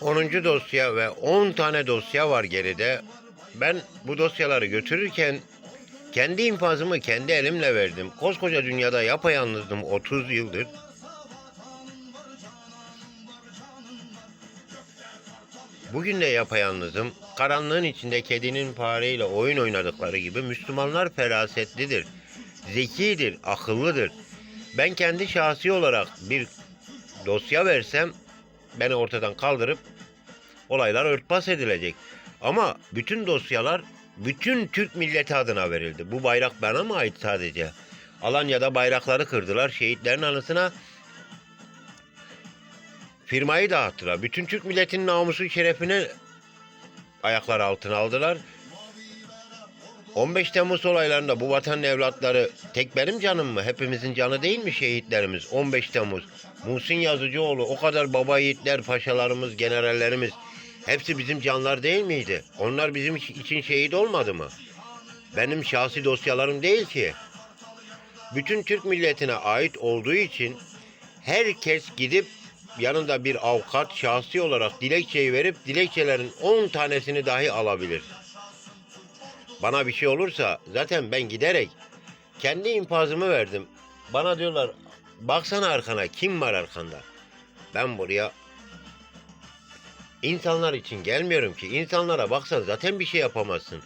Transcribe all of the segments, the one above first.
10. dosya ve 10 tane dosya var geride. Ben bu dosyaları götürürken kendi infazımı kendi elimle verdim. Koskoca dünyada yapayalnızdım 30 yıldır. Bugün de yapayalnızım. Karanlığın içinde kedinin fareyle oyun oynadıkları gibi Müslümanlar ferasetlidir, zekidir, akıllıdır. Ben kendi şahsi olarak bir dosya versem beni ortadan kaldırıp olaylar örtbas edilecek. Ama bütün dosyalar bütün Türk milleti adına verildi. Bu bayrak bana mı ait sadece? Alanya'da bayrakları kırdılar. Şehitlerin anısına firmayı dağıttılar. Bütün Türk milletinin namusu şerefini ayaklar altına aldılar. 15 Temmuz olaylarında bu vatanın evlatları tek benim canım mı? Hepimizin canı değil mi şehitlerimiz? 15 Temmuz. Muhsin Yazıcıoğlu, o kadar baba yiğitler, paşalarımız, generallerimiz hepsi bizim canlar değil miydi? Onlar bizim için şehit olmadı mı? Benim şahsi dosyalarım değil ki. Bütün Türk milletine ait olduğu için herkes gidip yanında bir avukat şahsi olarak dilekçeyi verip dilekçelerin 10 tanesini dahi alabilir. Bana bir şey olursa zaten ben giderek kendi infazımı verdim. Bana diyorlar baksana arkana kim var arkanda. Ben buraya insanlar için gelmiyorum ki. İnsanlara baksan zaten bir şey yapamazsın.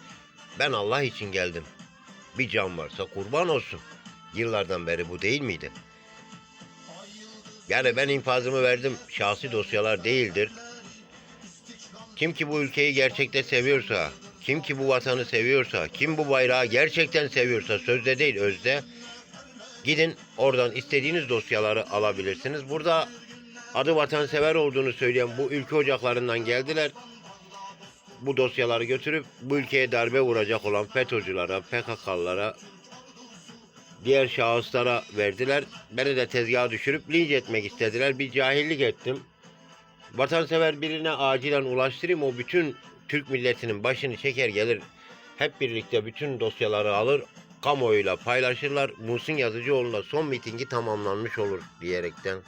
Ben Allah için geldim. Bir can varsa kurban olsun. Yıllardan beri bu değil miydi? Yani ben infazımı verdim. Şahsi dosyalar değildir. Kim ki bu ülkeyi gerçekte seviyorsa, kim ki bu vatanı seviyorsa, kim bu bayrağı gerçekten seviyorsa sözde değil özde gidin oradan istediğiniz dosyaları alabilirsiniz. Burada adı vatansever olduğunu söyleyen bu ülke ocaklarından geldiler. Bu dosyaları götürüp bu ülkeye darbe vuracak olan FETÖ'cülere, PKK'lılara, diğer şahıslara verdiler. Beni de tezgaha düşürüp linç etmek istediler. Bir cahillik ettim. Vatansever birine acilen ulaştırayım. O bütün Türk milletinin başını çeker gelir. Hep birlikte bütün dosyaları alır. Kamuoyuyla paylaşırlar. Muhsin Yazıcıoğlu'nda son mitingi tamamlanmış olur diyerekten